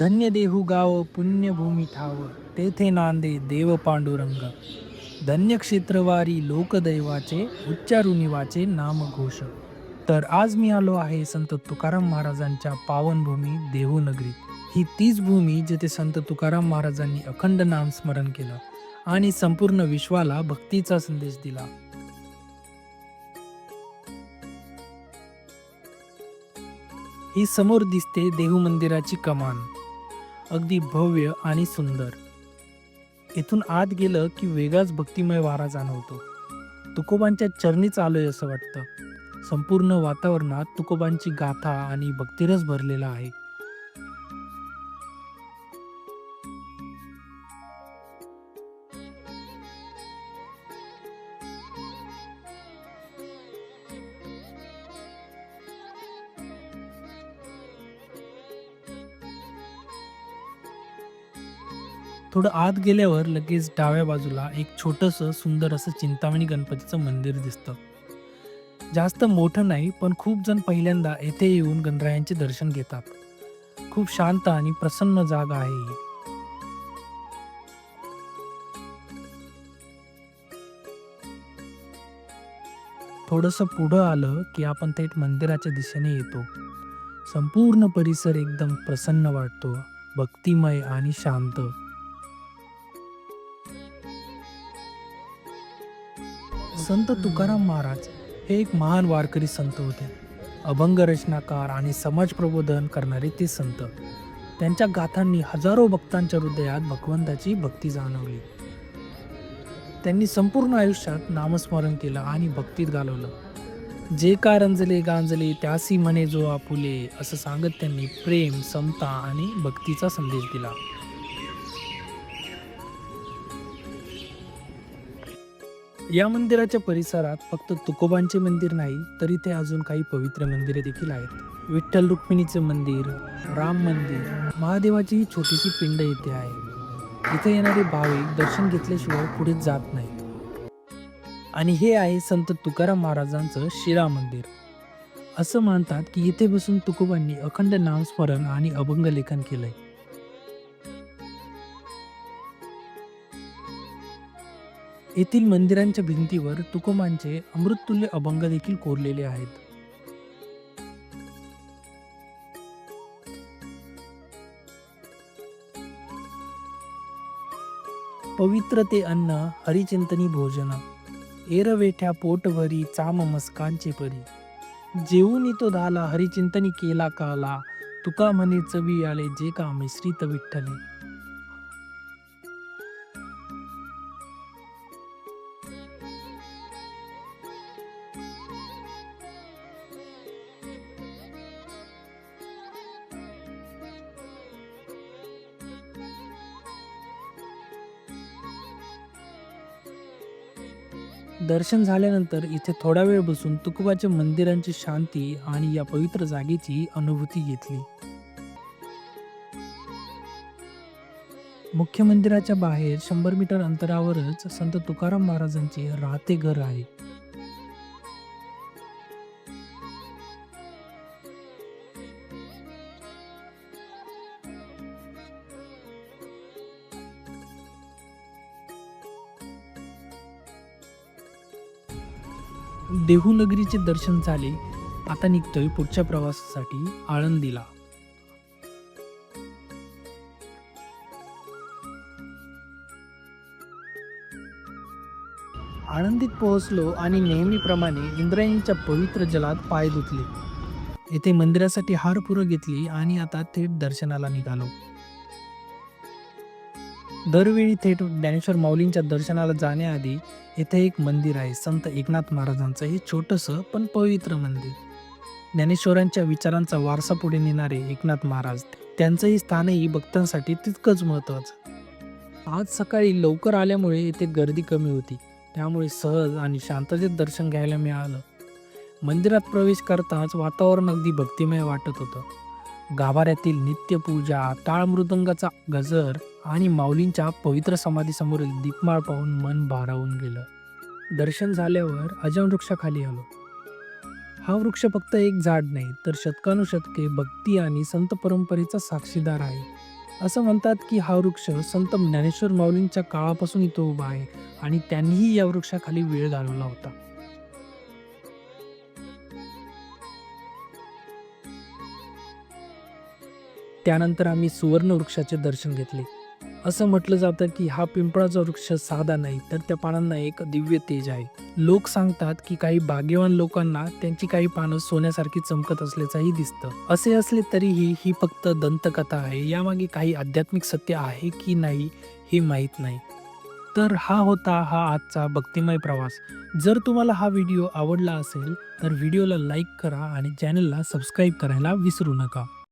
धन्य देहू गाव पुण्यभूमी ठाव तेथे नांदे देव पांडुरंग. धन्य क्षेत्रवारी लोकदैवाचे उच्चारुनिवाचे नाम नामघोष. तर आज मी आलो आहे संत तुकाराम महाराजांच्या पावनभूमी देहूनगरीत ही तीच भूमी जिथे संत तुकाराम महाराजांनी अखंड नामस्मरण केलं आणि संपूर्ण विश्वाला भक्तीचा संदेश दिला. ही समोर दिसते देहू मंदिराची कमान. अगदी भव्य आणि सुंदर. इथून आत गेलं की वेगळाच भक्तिमय वारा जाणवतो. तुकोबांच्या चरणीच आहे असं वाटतं. संपूर्ण वातावरणात तुकोबांची गाथा आणि भक्तिरस भरलेला आहे. थोडं आत गेल्यावर लगेच डाव्या बाजूला एक छोटंसं सुंदर असं चिंतामणी गणपतीचं मंदिर दिसतं. जास्त मोठं नाही पण खूप जण पहिल्यांदा येथे येऊन गणरायांचे दर्शन घेतात. खूप शांत आणि प्रसन्न जागा आहे ही. थोडंसं पुढं आलं की आपण थेट मंदिराच्या दिशेने येतो. संपूर्ण परिसर एकदम प्रसन्न वाटतो भक्तिमय आणि शांत. संत तुकाराम महाराज हे एक महान वारकरी संत होते. अभंग रचनाकार आणि समाज प्रबोधन करणारे ते संत. त्यांच्या गाथांनी हजारो भक्तांच्या हृदयात भगवंताची भक्ती जाणवली. त्यांनी संपूर्ण आयुष्यात नामस्मरण केलं आणि भक्तीत घालवलं. जे का रंजले गांजले त्यासी म्हणे जो आपुले असं सांगत त्यांनी प्रेम समता आणि भक्तीचा संदेश दिला. या मंदिराच्या परिसरात फक्त तुकोबांचे मंदिर नाही तर इथे अजून काही पवित्र मंदिरे देखील आहेत. विठ्ठल रुक्मिणीचे मंदिर राम मंदिर महादेवाची ही छोटीशी पिंड इथे आहे. इथे येणारे भाविक दर्शन घेतल्याशिवाय पुढे जात नाहीत. आणि हे आहे संत तुकाराम महाराजांचं शिरा मंदिर. असं मानतात की इथे बसून तुकोबांनी अखंड नामस्मरण आणि अभंग लेखन केलंय. येथील मंदिरांच्या भिंतीवर तुकोमांचे अमृततुल्य अभंग देखील कोरलेले आहेत. पवित्र ते अन्न हरिचिंतनी भोजन एरवेठ्या पोटभरी चाम मस्कांचे परी. जेवून तो दाला हरिचिंतनी केला काला तुका म्हणे चवी आले जे का मिश्रित विठ्ठले. दर्शन झाल्यानंतर इथे थोडा वेळ बसून तुकोबाच्या मंदिरांची शांती आणि या पवित्र जागेची अनुभूती घेतली. मुख्य मंदिराच्या बाहेर शंभर मीटर अंतरावरच संत तुकाराम महाराजांचे राहते घर आहे. देहूनगरीचे दर्शन झाले. आता निघतोय पुढच्या प्रवासासाठी आळंदीला. आळंदीत पोहोचलो आणि नेहमीप्रमाणे इंद्रायणीच्या पवित्र जलात पाय धुतले. येथे मंदिरासाठी हार पुरं घेतली आणि आता थेट दर्शनाला निघालो. दरवेळी थेट ज्ञानेश्वर माऊलींच्या दर्शनाला जाण्याआधी येथे एक मंदिर आहे संत एकनाथ महाराजांचं. हे छोटंसं पण पवित्र मंदिर. ज्ञानेश्वरांच्या विचारांचा वारसा पुढे नेणारे एकनाथ महाराज त्यांचंही स्थानही भक्तांसाठी तितकंच महत्त्वाचं. आज सकाळी लवकर आल्यामुळे येथे गर्दी कमी होती. त्यामुळे सहज आणि शांततेत दर्शन घ्यायला मिळालं. मंदिरात प्रवेश करताच वातावरण अगदी भक्तिमय वाटत होतं. गाभाऱ्यातील नित्यपूजा टाळ मृदंगाचा गजर आणि माऊलींच्या पवित्र समाधीसमोरील दीपमाळ पाहून मन भारावून गेलं. दर्शन झाल्यावर अजम वृक्षाखाली आलो. हा वृक्ष फक्त एक झाड नाही तर शतकानुशतके भक्ती आणि संत परंपरेचा साक्षीदार आहे. असं म्हणतात की हा वृक्ष संत ज्ञानेश्वर माऊलींच्या काळापासून इथं उभा आहे आणि त्यांनीही या वृक्षाखाली वेळ घालवला होता. त्यानंतर आम्ही सुवर्ण वृक्षाचे दर्शन घेतले. असं म्हटलं जातं की हा पिंपळाचा वृक्ष साधा नाही तर त्या पानांना एक दिव्य तेज आहे. लोक सांगतात की काही भाग्यवान लोकांना त्यांची काही पानं सोन्यासारखी चमकत असल्याचंही दिसतं. असे असले तरीही ही फक्त दंतकथा आहे. यामागे काही आध्यात्मिक सत्य आहे की नाही हे माहीत नाही. तर हा होता हा आजचा भक्तिमय प्रवास. जर तुम्हाला हा व्हिडिओ आवडला असेल तर व्हिडिओला लाईक करा आणि चॅनलला सबस्क्राईब करायला विसरू नका.